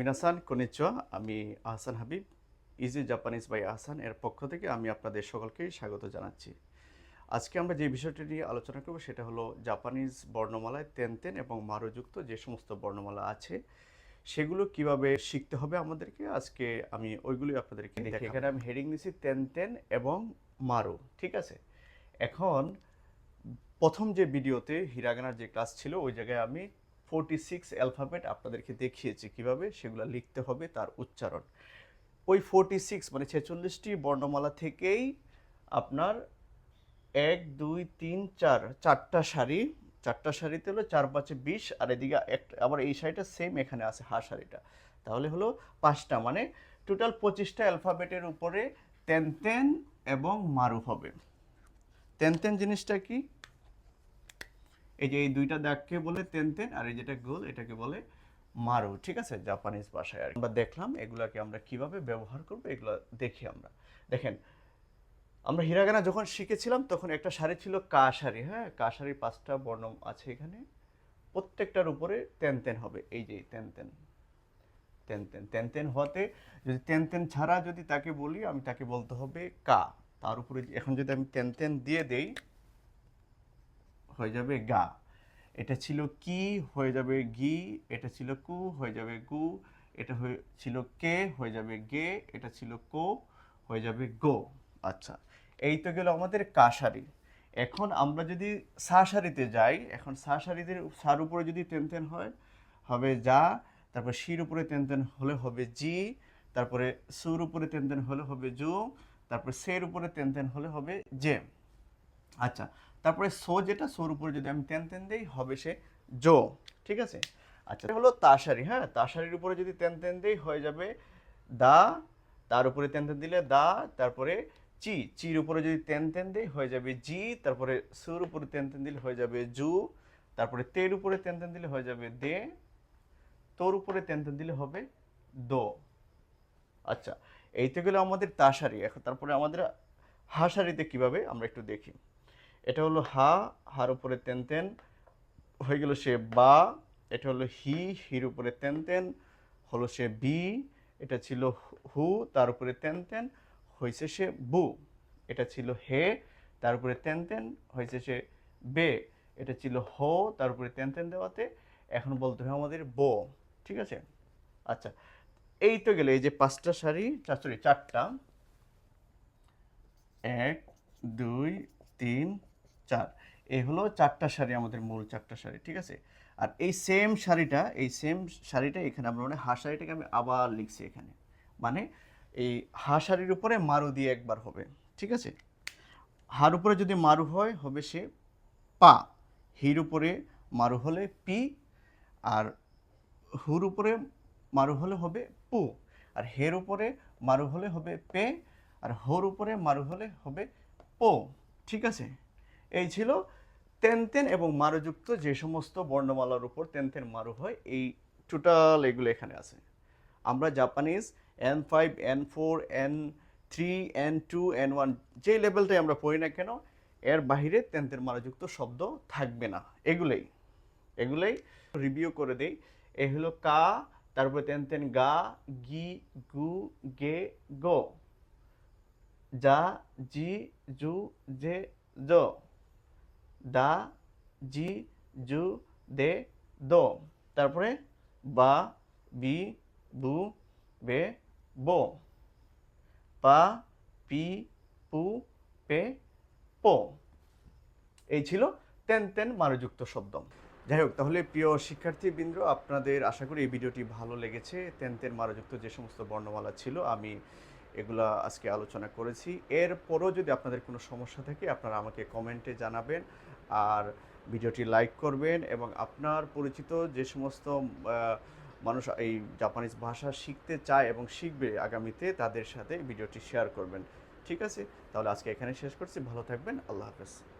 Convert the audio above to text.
মিনাসান কনিচুয়া। আমি Ahsan Habib easy Japanese by Ahsan এর পক্ষ থেকে আমি আপনাদের সকলকে স্বাগত জানাচ্ছি। আজকে আমরা যে বিষয়টি নিয়ে আলোচনা করব সেটা হলো জাপানিজ বর্ণমালায় তেন তেন এবং মারুযুক্ত যে সমস্ত বর্ণমালা আছে সেগুলো কীভাবে শিখতে হবে আমাদেরকে? আজকে আমি ওইগুলোই আপনাদেরকে দেখি এখানে আমি হেডিং দিছি তেন তেন এবং মারু ঠিক আছে? এখন প্রথম যে ভিডিওতে হিরাগানার যে ক্লাস ছিল ওই জায়গায় আমি ফোরটি সিক্স অ্যালফাবেট আপনাদেরকে দেখিয়েছি কীভাবে, সেগুলো লিখতে হবে তার উচ্চারণ। ওই ফোরটি সিক্স মানে ছেচল্লিশটি বর্ণমালা থেকেই আপনার এক, দুই, তিন, চার, চারটা শাড়ি চারটা শাড়িতে হলো চার পাঁচে বিশ, আর এদিকে একটা আবার এই শাড়িটা সেম এখানে আছে হা শাড়িটা তাহলে হলো পাঁচটা মানে টোটাল পঁচিশটা অ্যালফাবেটের উপরে তেন তেন এবং মারু হবে। তেন তেন জিনিসটা কি? এই যে এই দুইটা দাগকে বলে তেন তেন, আর এই যেটা গোল, এটাকে বলে মারু, ঠিক আছে? জাপানিজ ভাষায় আর। আমরা দেখলাম এগুলাকে আমরা কীভাবে ব্যবহার করব, এগুলো দেখি আমরা। দেখেন, আমরা হিরাগানা যখন শিখেছিলাম, তখন একটা শাড়ি ছিল কা শাড়ি হ্যাঁ? কা শাড়ির পাঁচটা বর্ণ আছে এখানে। প্রত্যেকটার উপরে তেন তেন হবে। এই যে তেন তেন তেন তেন তেন তেন হতে যদি তেন তেন ছাড়া যদি তাকে বলি, আমি তাকে বলতে হবে কা। তার উপরে এখন যদি আমি তেন তেন দিয়ে দেই হয়ে যাবে গা। এটা ছিল কি হয়ে যাবে গি, এটা ছিল কু হয়ে যাবে গু, এটা হয়ে ছিল কে হয়ে যাবে গে, এটা ছিল কো হয়ে যাবে গো। আচ্ছা এই তো গেল আমাদের কাশারি এখন আমরা যদি সা সারিতে যাই, এখন সা সারিতে সার উপরে যদি তেন তেন হয়, হবে যা, তারপর শির উপরে তেন তেন হলে হবে জি, তারপরে সুর উপরে তেন তেন হলে হবে জু, তারপর সের উপরে তেন তেন হলে হবে জে। আচ্ছা তারপরে সো যেটা, সোর উপরে যদি আমি তেন তেন দেই, হবে সে জো, ঠিক আছে? আচ্ছা হলো তাসারি হ্যাঁ? তাসারির উপরে যদি তেন তেন দেই, হয়ে যাবে দা, তার উপরে তেন তেন দিলে দা, তারপরে চি, চির উপরে যদি তেন তেন দেই, হয়ে যাবে জি, তারপরে সুর উপরে তেন তেন দিলে হয়ে যাবে জু, তারপরে তের উপরে তেন তেন দিলে হয়ে যাবে দে, তোর উপরে তেন তেন দিলে হবে দো। আচ্ছা এই তো গেলো আমাদের তাসারি। এখন তারপরে আমাদের হাসারিতে কীভাবে, আমরা একটু দেখি। এটা হলো হা, হার উপরে তেন তেন, হয়ে গেল সে বা, এটা হলো হি, হির উপরে তেন তেন, হলো সে বি, এটা ছিল হু, তার উপরে তেন তেন হয়েছে সে বু, এটা ছিল হে, তার উপরে তেন তেন হয়েছে সে বে, এটা ছিল হো, তার উপরে তেন তেন দেওয়াতে, এখন বলতে হবে আমাদের বো, ঠিক আছে? আচ্ছা এই তো গেলে, এই যে পাঁচটা শাড়ি সরি চারটা, এক, দুই, তিন চার। এই হলো চারটা শাড়ি, আমাদের মূল চারটা শাড়ি, ঠিক আছে? আর এই সেম শাড়িটা, এই সেম শাড়িটা এখানে আমরা মানে হা শাড়িটাকে আমি আবার লিখছি এখানে। মানে এই হা শাড়ির উপরে মারু দিয়ে একবার হবে, ঠিক আছে? হার উপরে যদি মারু হয়, হবে সে পা। হির উপরে মারু হলে পি, আর হুর উপরে মারু হলে হবে পু। আর হের উপরে মারু হলে হবে পে, আর হোর উপরে মারু হলে হবে পো, ঠিক আছে? এই ছিল তেন তেন এবং মারুযুক্ত যে সমস্ত বর্ণমালার উপর তেন তেন মারু হয়, এই টোটাল এগুলো এখানে আছে। আমরা Japanese N five N four N three N two N one যেই লেভেলটাই আমরা পড়ি না কেন, এর বাহিরে তেন তেন মারুযুক্ত শব্দ থাকবে না। এগুলোই এগুলোই রিভিউ করে দেই। এ হলো কা, তারপরে তেন তেন গা, গি, গু, গে, গো। যা, জি, জু, জে, জ। দা, জি, জু, দে, দো। তারপরে বা, বি, বু, বে, বো। পা, পি, পু, পে, পো। এই ছিল তেন তেন মারুযুক্ত শব্দ। যাই হোক, তাহলে প্রিয় শিক্ষার্থীবৃন্দ, আপনাদের আশা করি এই ভিডিওটি ভালো লেগেছে। তেন তেন মারুযুক্ত যে সমস্ত বর্ণমালা ছিল, আমি এগুলা আজকে আলোচনা করেছি। এরপরও যদি আপনাদের কোনো সমস্যা থাকে, আপনারা আমাকে কমেন্টে জানাবেন আর ভিডিওটি লাইক করবেন এবং আপনার পরিচিত যে সমস্ত মানুষ এই জাপানিজ ভাষা শিখতে চায় এবং শিখবে আগামীতে, তাদের সাথে ভিডিওটি শেয়ার করবেন। ঠিক আছে? তাহলে আজকে এখানে শেষ করছি। ভালো থাকবেন। আল্লাহ হাফেজ।